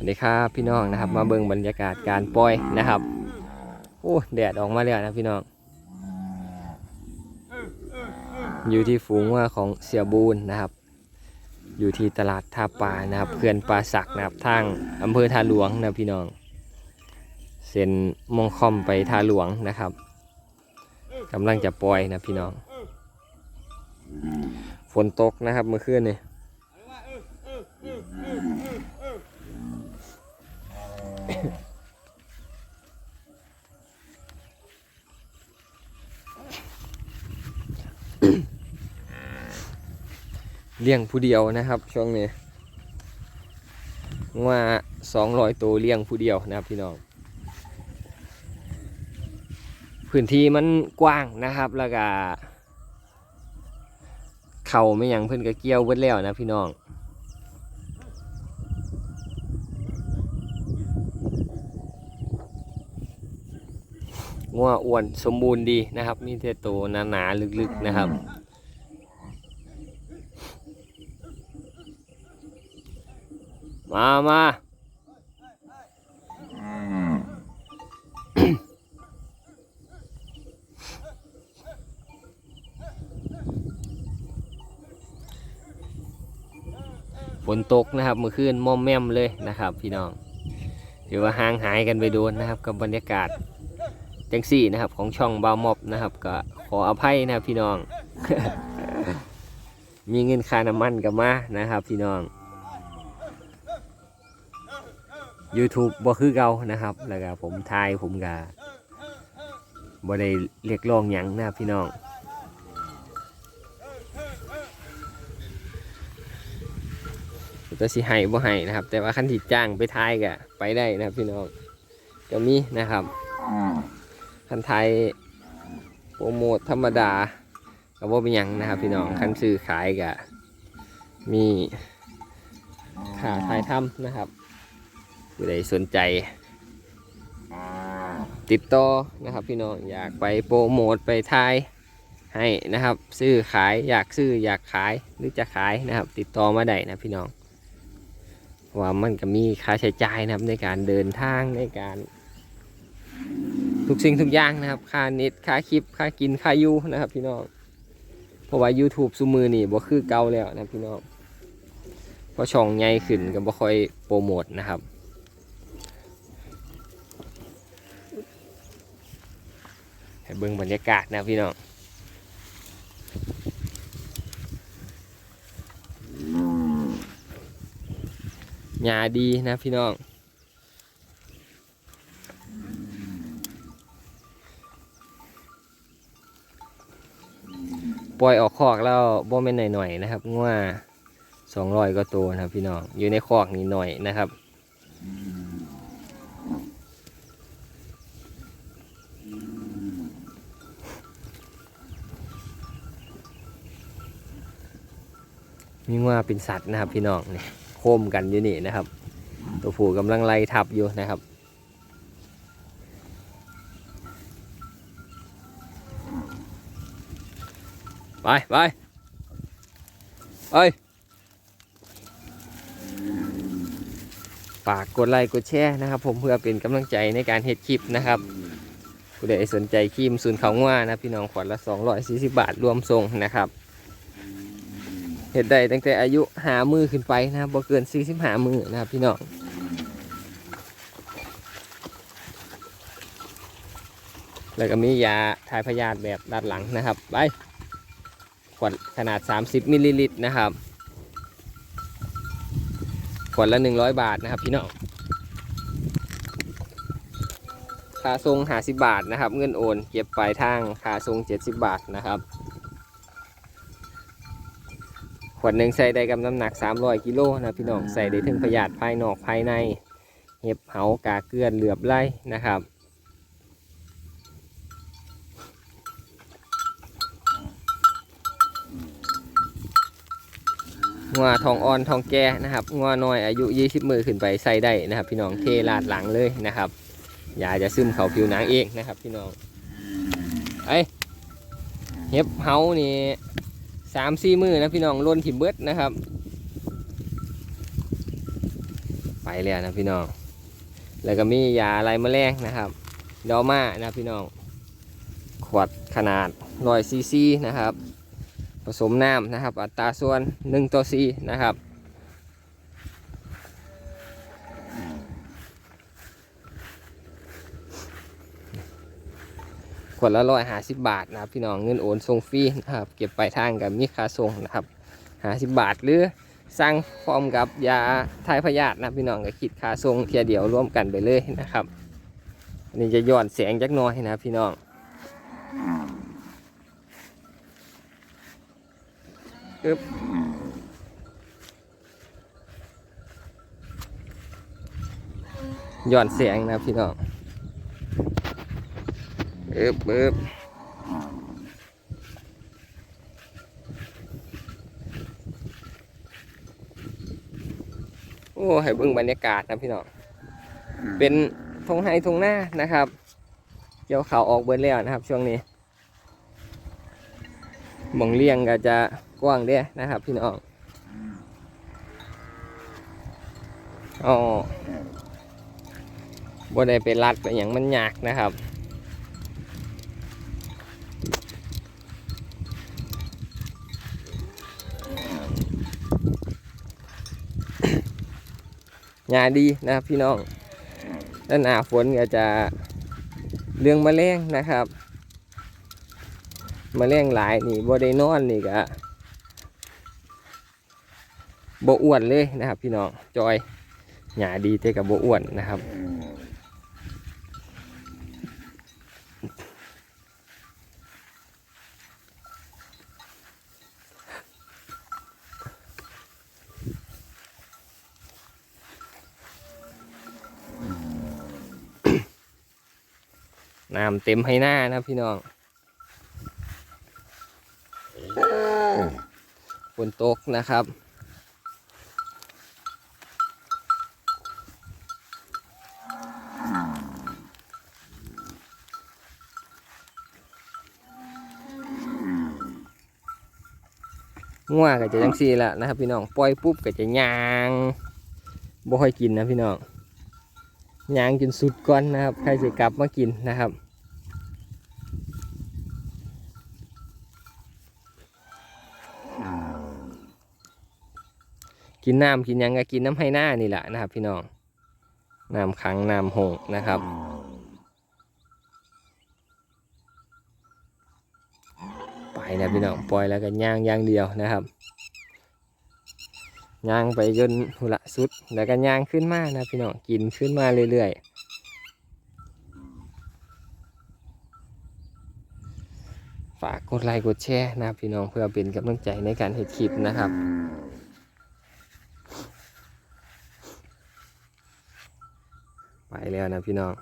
วัสดีครับพี่น้องนะครับ มาเบิ่งบรรยากาศการปล่อยนะครับโอ้แดดออกมาแล้วนะพี่น้อง อยู่ที่ฝูงว่าของเสียบูนนะครับ อยู่ที่ตลาดท่าปลานะครับเขื่อนปลาสักนะครับทางอำเภอท่าหลวงนะพี่น้องเส้นมองคอมไปท่าหลวงนะครับกำลังจะปล่อยนะพี่น้อง ฝนตกนะครับเมื่อคืนนี่ เลี้ยงผู้เดียวนะครับ ช่วงนี้ว่าสองร้อยตัวเลี้ยงผู้เดียวนะครับพี่น้อง พื้นที่มันกว้างนะครับแล้วก็เขาไม่ยังเพิ่นก็เกี่ยวเบิดแล้วนะพี่น้องงัวอ้วนสมบูรณ์ดีนะครับ มีแต่โตวหนาๆลึกๆนะครับ มามาฝนตกนะครับเมื่อคืนม่อมแม่มเลยนะครับ พี่น้องถือว่าห่างหายกันไปโดนนะครับ กับบรรยากาศจังสี่นะครับ ของช่องบาวมอบนะครับ ก็ขออภัยนะครับพี่น้อง มีเงินค่าน้ำมันกับมานะครับ พี่น้อง YouTube บ่คือเก่านะครับ แล้วก็ผมทายผมก็บ่ได้เรียกร้องหยังนะครับพี่น้องตัวสิให้บ่ให้นะครับ แต่ว่าคันที่จ้างไปทายก็ไปได้นะครับพี่น้องก็มีนะครับคันไทยโปรโมทธรรมดาก็บ่เป็นหยังนะครับ พี่น้องคันซื้อขายก็มีค่าถ่ายทำนะครับ ผู้ใดสนใจ ติดต่อนะครับพี่น้องอยากไปโปรโมทไปทายให้นะครับ ซื้อขายอยากซื้ออยากขายหรือจะขายนะครับ ติดต่อมาได้นะพี่น้องว่ามันก็มีค่าใช้จ่ายนะครับในการเดินทางในการ ทุกสิ่งทุกอย่างนะครับ ค่าเน็ตค่าคลิปค่ากินค่ายูนะครับพี่น้องเพราะว่า YouTube ซุมือนี่บ่คือเก่าแล้วนะพี่น้องเพราะช่องใหญ่ขึ้นก็บ่ค่อยโปรโมทนะครับ ให้ เบิ่งบรรยากาศนะพี่น้องหญ้าดีนะพี่น้องปล่อยออกคอกแล้วบ่แม่นหน่อยๆนะครับงัวสองร้อยก็ตัวนะครับพี่น้องอยู่ในคอกนี่หน่อยนะครับ มีว่าเป็นสัตว์นะครับพี่น้องเนี่ยโคมกันอยู่นี่นะครับ ตัวผู้กำลังไล่ทับอยู่นะครับ ไปไปเอ้ยฝากกดไลค์กดแชร์นะครับ ผมเพื่อเป็นกำลังใจในการเฮ็ดคลิปนะครับผู้ใดสนใจครีมศูนย์เขาง่านะพี่น้องขวดละ 240 บาทรวมส่งนะครับ เห็ดได้ตั้งแต่อายุหามือขึ้นไปนะครับบ่เกินสี่สิบหามือนะครับพี่น้องแล้วก็มียาทายพยาธิแบบด้านหลังนะครับไปขวดขนาด 30มิลลิลิตรนะครับขวดละ 100 บาทนะครับพี่น้องค่าทรง50 บาทนะครับ เงินโอน เก็บปลายทางค่าทรง 70 บาทนะครับ ขวดหนึ่งใส่ได้กับน้ำหนัก 300กิโลนะพี่น้องใส่ได้ถึงพยาธิภายนอกภายใน เห็บเหากาเกลือนเหลือบไล่นะครับงัวทองอ่อนทองแก่นะครับงัวน้อยอายุ 20 มือขึ้นไปใส่ได้นะครับ พี่น้องเทลาดหลังเลยนะครับอย่าจะซึมเขาผิวหนังเองนะครับ พี่น้องไอเห็บเหานี่ สามสี่มือนะพี่น้องล้นถิ่มเบิดนะครับ ไปแล้วนะพี่น้อง แล้วก็มียาอะไรแมลงนะครับ ดอมานะพี่น้อง ขวดขนาดร้อยซีซีนะครับ ผสมน้ำนะครับ อัตราส่วน1ต่อ4นะครับ ขวดละร้อยห้าสิบบาทนะครับ พี่น้องเงินโอนส่งฟรีนะครับ เก็บปลายทางกับมีค่าส่งนะครับห้าสิบบาทหรือสั่งพร้อมกับยาทายพยาธินะพี่น้องก็คิดค่าส่งเทียเดียวร่วมกันไปเลยนะครับอันนี้จะย้อนแสงจักน้อยนะพี่น้องอึ๊บย้อนแสงนะพี่น้อง เอ๊บเอ๊บโอ้ให้เบิ่งบรรยากาศนะพี่น้อง เป็นทงไฮทงหน้านะครับ เกี่ยวเขาวออกเบิดแล้วนะครับ ช่วงนี้หมองเลี้ยงก็จะกว้างเด้นะครับ พี่น้องอ๋อบ่ได้ไปรัดไปอย่างมันยากนะครับ หญ้าดีนะครับพี่น้องด้านหน้าฝนก็จะเรื่องมแมลงนะครับมแมลงหลายนี่บ่ได้นอนนี่ก็บ่อ้วนเลยนะครับ พี่น้องจอยหญ้าดีแต่กับบ่อ้วนนะครับ น้ำเต็มให้หน้านะพี่น้องฝนตกนะครับ ง่วก็จะจังซี่ละนะครับพี่น้อง ปล่อยปุ๊บก็จะยางบ่ค่อยกินนะพี่น้อง ยางจนสุดก่อนนะครับ ใครจะกลับมากินนะครับกินน้ำกินยังก็กินน้ำให้หน้านี่แหละนะครับ พี่น้องน้ำขังน้ำหงนะครับ ไปนะพี่น้องปล่อยแล้วก็ย่างอย่างเดียวนะครับ ย่างไปจนหุละสุด แล้วก็ย่างขึ้นมานะพี่น้องกินขึ้นมาเรื่อยๆ ฝากกดไลค์กดแชร์นะพี่น้องเพื่อเป็นกำลังใจในการเห็ดคลิปนะครับไปแล้วนะพี่น้อง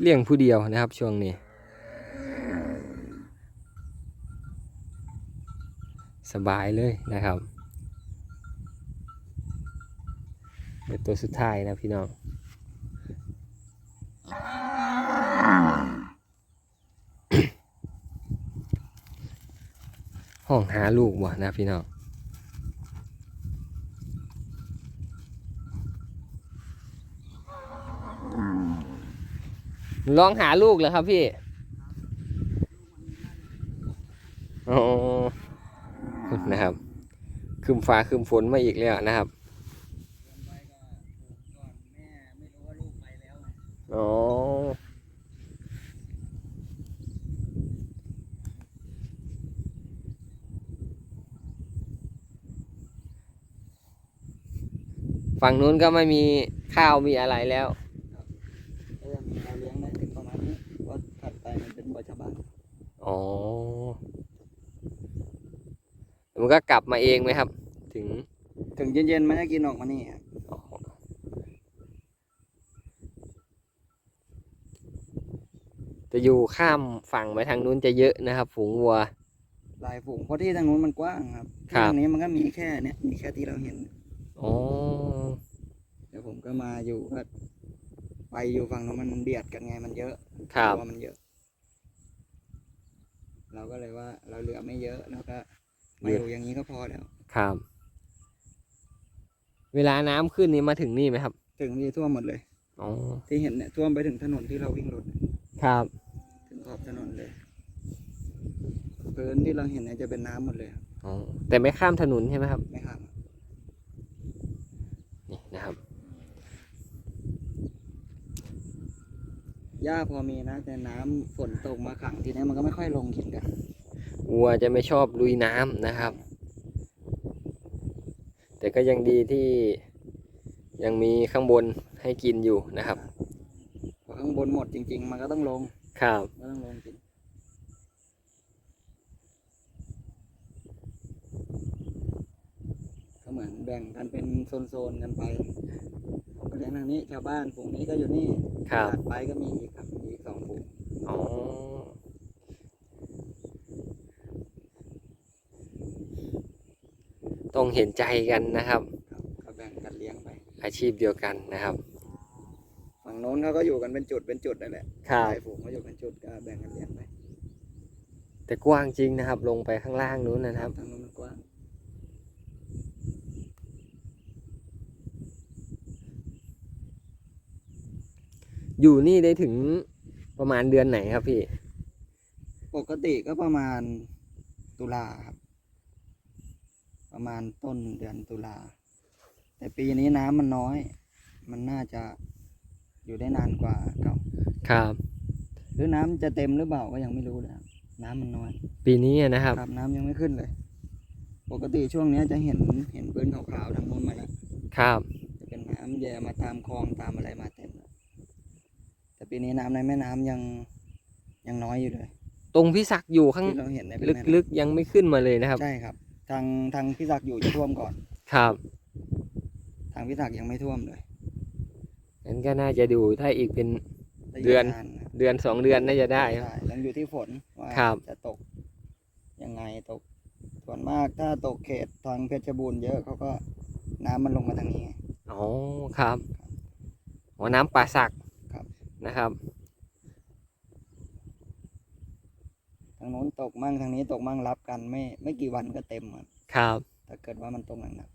เลี้ยงผู้เดียวนะครับช่วงนี้ สบายเลยนะครับเป็นตัวสุดท้ายนะพี่น้องห้องหาลูกบ่นะพี่น้องลองหาลูกเหรอครับพี่ โอ๋อ นะครับคืมฟ้าคืมฝนมาอีกแล้วนะครับอ๋อฝั่งนู้นก็ไม่มีข้าวมีอะไรแล้วก็ยังเราเลี้ยงได้ถึงประมาณนี้เพราะถัดไปมันเป็นบ่อชาวบ้านอ๋อ มัน ก็กลับมาเองไหมครับ ถึงถึงเย็นๆมันจะกินออกมานี่ครับอ๋อจะอยู่ข้ามฝั่งไปทางนู้นจะเยอะนะครับ ฝูงวัว หลายฝูงเพราะที่ทางนู้นมันกว้างครับครับที่ทางนี้มันก็มีแค่เนี้ยมีแค่ที่เราเห็นอ๋อเดี๋ยวผมก็มาอยู่ก็ไปอยู่ฝั่งนู้นมันเบียดกันไงมันเยอะครับว่ามันเยอะ เราก็เลยว่าเราเหลือไม่เยอะแล้วก็ มาอยู่อย่างนี้ก็พอแล้ว ครับ เวลาน้ำขึ้นนี่มาถึงนี่ไหมครับ ถึงนี่ท่วมหมดเลยอ๋อที่เห็นเนี่ยท่วมไปถึงถนนที่เราวิ่งรถเนี่ยครับ ถึงขอบถนนเลยพื้นที่เราเห็นเนี่ยจะเป็นน้ำหมดเลยครับอ๋อแต่ไม่ข้ามถนนใช่ไหมครับ ไม่ข้ามอะนี่นะครับหญ้าพอมีนะ แต่น้ำฝนตกมาขังทีนี้มันก็ไม่ค่อยลงกินกัน วัวจะไม่ชอบลุยน้ำนะครับ แต่ก็ยังดีที่ยังมีข้างบนให้กินอยู่นะครับพอข้างบนหมดจริง ๆ มันก็ต้องลงครับก็ต้องลงกินก็เหมือนแบ่งกันเป็นโซนๆกันไปผมก็เลี้ยงทางนี้ชาวบ้านฝูงนี้ก็อยู่นี่ครับถัดไปก็มีอีกครับมีอีกสองฝูง อ๋อ ต้องเห็นใจกันนะครับครับก็แบ่งกันเลี้ยงไป อาชีพเดียวกันนะครับฝั่งโน้นเขาก็อยู่กันเป็นจุดเป็นจุดนั่นแหละครับหลายฝูงก็อยู่เป็นจุดก็แบ่งกันเลี้ยงไปแต่กว้างจริงนะครับ ลงไปข้างล่างนู้นนะครับ ทางโน้นมันกว้างอยู่นี่ได้ถึงประมาณเดือนไหนครับพี่ ปกติก็ประมาณตุลาครับ ประมาณต้นเดือนตุลา แต่ปีนี้น้ำมันน้อย มันน่าจะอยู่ได้นานกว่าเก่า ครับ หรือน้ำจะเต็มหรือเปล่าก็ยังไม่รู้เลยครับน้ำมันน้อย ปีนี้นะครับ ครับ น้ำยังไม่ขึ้นเลย ปกติช่วงเนี้ยจะเห็นเห็นปืนขาวๆทางโน้นมาแล้ว ครับ จะเป็นน้ำแย่มาตามคลองตามอะไรมาเต็มแล้วแต่ปีนี้น้ำในแม่น้ำยังยังน้อยอยู่เลยตรงพี่ศักดิ์อยู่ข้างที่เราเห็นในเป็นแม่น้ำลึกๆยังไม่ขึ้นมาเลยนะครับ ใช่ครับ ทางทางพิศักดิ์อยู่จะท่วมก่อน ครับทางพิศักดิ์ยังไม่ท่วมเลยงั้นก็น่าจะดูถ้าอีกเป็น ระยะเดือนาะเดือนสองเดือนน่าจะได้ครับ ใช่ยังอยู่ที่ฝนว่าครับ จะตก ยังไงตกส่วนมากถ้าตกเขตทางเพชรบูรณ์เยอะเขาก็น้ำมันลงมาทางนี้ไง อ๋อครับอ๋อน้ำป่าสักครับ นะครับางโน้นตกมั่งทางนี้ตกมั่งรับกันไม่ไม่กี่วันก็เต็มครับครับถ้าเกิดว่ามันตกหนัก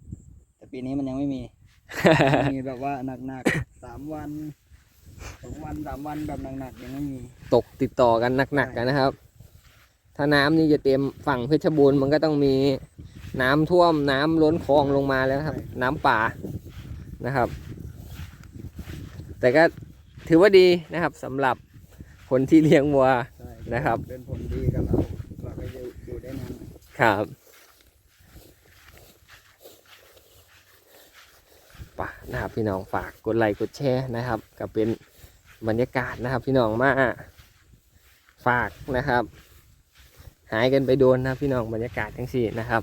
ๆแต่ปีนี้มันยังไม่มี มีแบบว่าหนักๆสามวันสองวันสามวันแบบหนักๆยังไม่มี ตกติดต่อกันหนักๆกันนะครับ ถ้าน้ำนี่จะเต็มฝั่งเพชรบูรณ์มันก็ต้องมีน้ำท่วมน้ำล้นคลองลงมาแล้วครับ น้ำป่านะครับ แต่ก็ถือว่าดีนะครับสำหรับคนที่เลี้ยงวัวใช่ นะครับ เป็นผลดีกับเราเราก็อยู่อยู่ได้นานครับปะนะครับพี่น้องฝากกดไลค์กดแชร์นะครับ ก็เป็นบรรยากาศนะครับ พี่น้องมาฝากนะครับ หายกันไปโดนนะพี่น้องบรรยากาศทั้งสี่นะครับ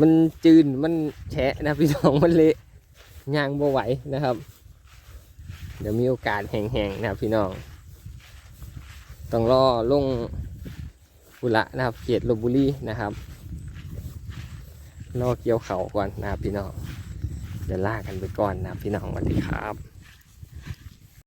มันจืนมันแฉะนะพี่น้องมันเละย่างบ่ไหวนะครับ เดี๋ยวมีโอกาสแห่งๆนะครับพี่น้อง ต้องรอลงบุระนะครับเขตลบบุรีนะครับรอเกี่ยวเขาก่อนนะครับพี่น้องเดี๋ยวลากันไปก่อนนะครับพี่น้องสวัสดีครับ